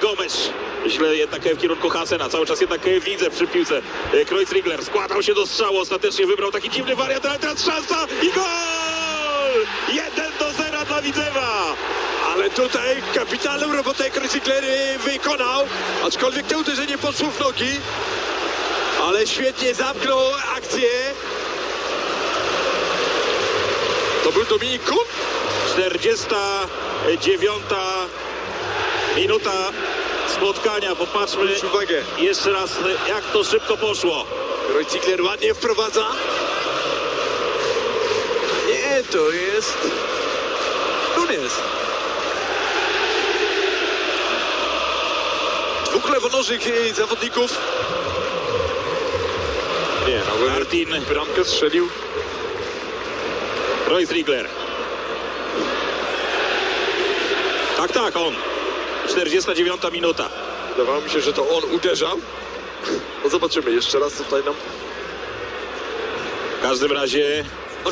Gomes. Źle jednak w kierunku Hansena, cały czas jednak widzę przy piłce. Kreuzrigler składał się do strzału, ostatecznie wybrał taki dziwny wariant, ale teraz szansa i gol! 1 do 0 dla Widzewa! Ale tutaj kapitalną robotę Kreuzigler y, wykonał, aczkolwiek to uderzenie poszło w nogi. Ale świetnie zamknął akcję. To był Dominik Kuhn? 49 minuta spotkania. Popatrzmy uwagę. jeszcze raz, jak to szybko poszło. Kreuzigler ładnie wprowadza. Nie, to jest... Nunes. Dwóch lewonożych zawodników. Nie, no Martin bramkę strzelił. Kreuzrigler. Tak, tak, on. 49 minuta. Wydawało mi się, że to on uderzał. No zobaczymy jeszcze raz tutaj nam. W każdym razie